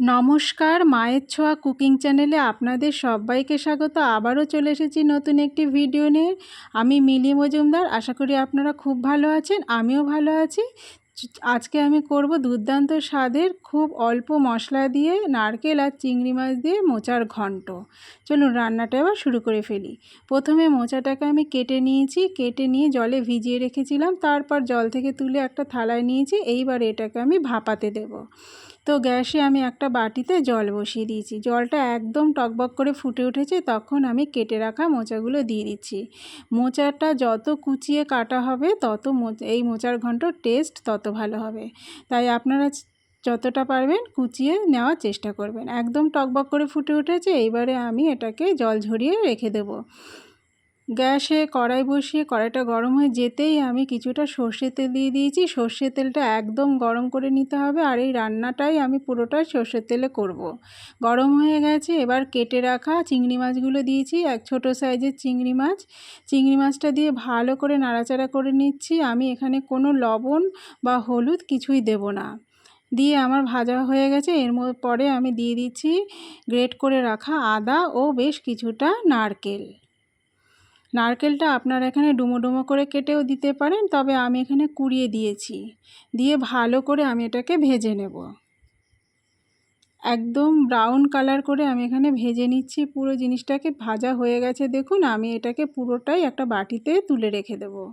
নমস্কার, মায়ের ছোঁয়া কুকিং চ্যানেলে আপনাদের সবাইকে স্বাগত। আবারও চলে এসেছি নতুন একটি ভিডিও নিয়ে। আমি মিলি মজুমদার, আশা করি আপনারা খুব ভালো আছেন, আমিও ভালো আছি। আজকে আমি করব দুর্দান্ত স্বাদের খুব অল্প মশলা দিয়ে নারকেল আর চিংড়ি মাছ দিয়ে মোচার ঘন্ট। চলুন রান্নাটা এবার শুরু করে ফেলি। প্রথমে মোচাটাকে আমি কেটে নিয়েছি, কেটে নিয়ে জলে ভিজিয়ে রেখেছিলাম, তারপর জল থেকে তুলে একটা থালায় নিয়েছি, এইবার এটাকে আমি ভাপাতে দেব। তো গ্যাসে আমি একটা বাটিতে জল বসিয়ে দিয়েছি। জলটা একদম টকবক করে ফুটে উঠেছে, তখন আমি কেটে রাখা মোচাগুলো দিয়ে দিচ্ছি। মোচাটা যত কুচিয়ে কাটা হবে, তত এই মোচার ঘন্ট টেস্ট তত ভালো হবে। তাই আপনারা যতটা পারবেন কুচিয়ে নেওয়ার চেষ্টা করবেন। একদম টকবক করে ফুটে উঠেছে, এইবারে আমি এটাকে জল ঝরিয়ে রেখে দেবো। গ্যাসে কড়াই বসিয়ে কড়াইটা গরম হয়ে যেতেই আমি কিছুটা সর্ষে তেল দিয়ে দিয়েছি। সর্ষের তেলটা একদম গরম করে নিতে হবে আর এই রান্নাটাই আমি পুরোটাই সর্ষের তেলে করব। গরম হয়ে গেছে, এবার কেটে রাখা চিংড়ি মাছগুলো দিয়েছি, এক ছোট সাইজের চিংড়ি মাছ। চিংড়ি মাছটা দিয়ে ভালো করে নাড়াচাড়া করে নিচ্ছি। আমি এখানে কোনো লবণ বা হলুদ কিছুই দেব না। দিয়ে আমার ভাজা হয়ে গেছে, এর পরে আমি দিয়ে দিচ্ছি গ্রেট করে রাখা আদা ও বেশ কিছুটা নারকেল। নারকেলটা আপনারা এখানে ডুমো ডুমো করে কেটেও দিতে পারেন, তবে আমি এখানে কুড়িয়ে দিয়েছি। দিয়ে ভালো করে আমি এটাকে ভেজে নেব। একদম ব্রাউন কালার করে আমি এখানে ভেজে নিচ্ছি, পুরো জিনিসটাকে ভাজা হয়ে গেছে। দেখুন, আমি এটাকে পুরোটাই একটা বাটিতে তুলে রেখে দেবো।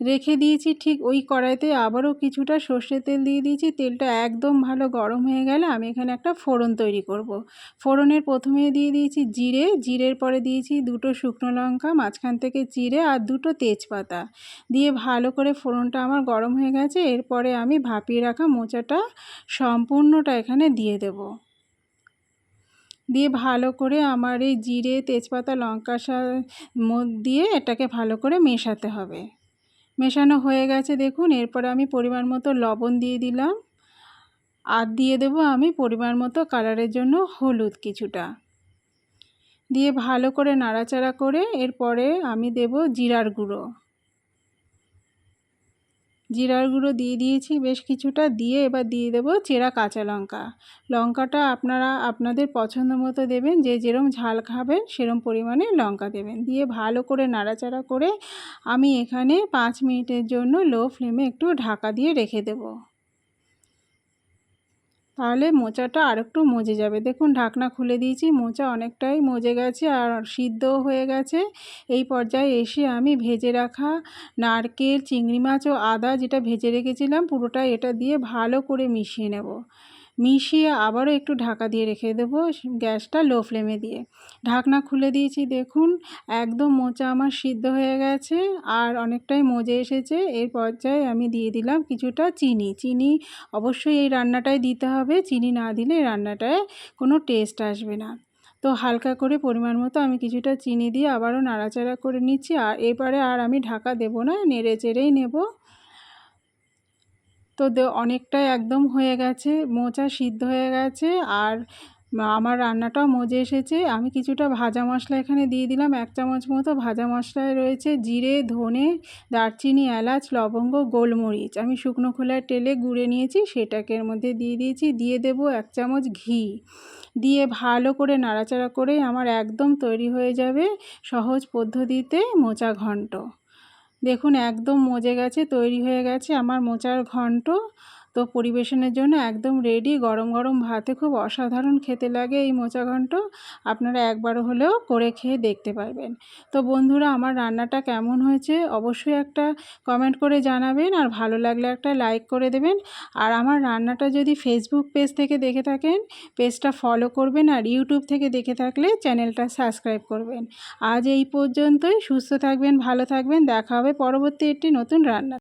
রেখে দিয়েছি, ঠিক ওই কড়াইতে আবারও কিছুটা সর্ষের তেল দিয়ে দিয়েছি, তেলটা একদম ভালো গরম হয়ে গেলে আমি এখানে একটা ফোড়ন তৈরি করব। ফোড়নের প্রথমে দিয়ে দিয়েছি জিরে, জিরের পরে দিয়েছি দুটো শুকনো লঙ্কা, মাঝখান থেকে চিড়ে আর দুটো তেজপাতা। দিয়ে ভালো করে ফোড়নটা আমার গরম হয়ে গেছে, এরপরে আমি ভাপিয়ে রাখা মোচাটা সম্পূর্ণটা এখানে দিয়ে দেব। দিয়ে ভালো করে আমার এই জিরে, তেজপাতা, লঙ্কা দিয়ে এটাকে ভালো করে মেশাতে হবে। মেশানো হয়ে গেছে, দেখুন। এরপরে আমি পরিমাণ মতো লবণ দিয়ে দিলাম। আর দিয়ে দেব আমি পরিমাণ মতো কালারের জন্য হলুদ কিছুটা। দিয়ে ভালো করে নাড়াচাড়া করে এরপরে আমি দেব জিরার গুঁড়ো। জিরার গুঁড়ো দিয়ে দিয়েছি, বেশ কিছুটা দিয়ে এবার দিয়ে দেবো চেরা কাঁচা লঙ্কা। লঙ্কাটা আপনারা আপনাদের পছন্দ মতো দেবেন, যে যেরম ঝাল খাবেন সেরম পরিমাণে লঙ্কা দেবেন। দিয়ে ভালো করে নাড়াচাড়া করে আমি এখানে পাঁচ মিনিটের জন্য লো ফ্লেমে একটু ঢাকা দিয়ে রেখে দেবো। তাহলে মোচাটা আর একটু মজে যাবে। দেখুন, ঢাকনা খুলে দিয়েছি, মোচা অনেকটাই মজে গেছে আর সিদ্ধ হয়ে গেছে। এই পর্যায়ে এসে আমি ভেজে রাখা নারকেল, চিংড়ি মাছ ও আদা যেটা ভেজে রেখেছিলাম, পুরোটা এটা দিয়ে ভালো করে মিশিয়ে নেব। মিশিয়ে আবারও একটু ঢাকা দিয়ে রেখে দেবো গ্যাসটা লো ফ্লেমে দিয়ে। ঢাকনা খুলে দিয়েছি, দেখুন, একদম মোচা আমার সিদ্ধ হয়ে গেছে আর অনেকটাই মজে এসেছে। এর পর্যায়ে আমি দিয়ে দিলাম কিছুটা চিনি। চিনি অবশ্যই এই রান্নাটায় দিতে হবে, চিনি না দিলে রান্নাটায় কোনো টেস্ট আসবে না। তো হালকা করে পরিমাণ মতো আমি কিছুটা চিনি দিয়ে আবারও নাড়াচাড়া করে নিচ্ছি আর এবারে আর আমি ঢাকা দেব না, নেড়ে চেড়েই নেব। তো অনেকটাই একদম হয়ে গেছে, মোচা সিদ্ধ হয়ে গেছে, আর আমার রান্নাটাও মজে এসেছে। আমি কিছুটা ভাজা মশলা এখানে দিয়ে দিলাম, এক চামচ মতো ভাজা মশলায় রয়েছে জিরে, ধনে, দারচিনি, এলাচ, লবঙ্গ, গোলমরিচ। আমি শুকনো খোলায় টেলে গুঁড়ে নিয়েছি, সেটাকে এর মধ্যে দিয়ে দিয়েছি, দিয়ে দেব এক চামচ ঘি। দিয়ে ভালো করে নাড়াচাড়া করে আমার একদম তৈরি হয়ে যাবে সহজ পদ্ধতিতে মোচা ঘন্ট। দেখুন একদম মজে গেছে তৈরি হয়ে গেছে আমার মোচার ঘন্ট। তো পরিবেশনের জন্য একদম রেডি গরম গরম ভাতে খুব অসাধারণ খেতে লাগে এই মোচা ঘন্ট। আপনারা একবার হলেও করে খেয়ে দেখতে পারবেন। তো বন্ধুরা, আমার রান্নাটা কেমন হয়েছে অবশ্যই একটা কমেন্ট করে জানাবেন আর ভালো লাগলে একটা লাইক করে দেবেন। আর আমার রান্নাটা যদি ফেসবুক পেজ থেকে দেখে থাকেন পেজটা ফলো করবেন আর ইউটিউব থেকে দেখে থাকলে চ্যানেলটা সাবস্ক্রাইব করবেন। আজ এই পর্যন্তই, সুস্থ থাকবেন, ভালো থাকবেন, দেখা হবে পরবর্তী একটি নতুন রান্না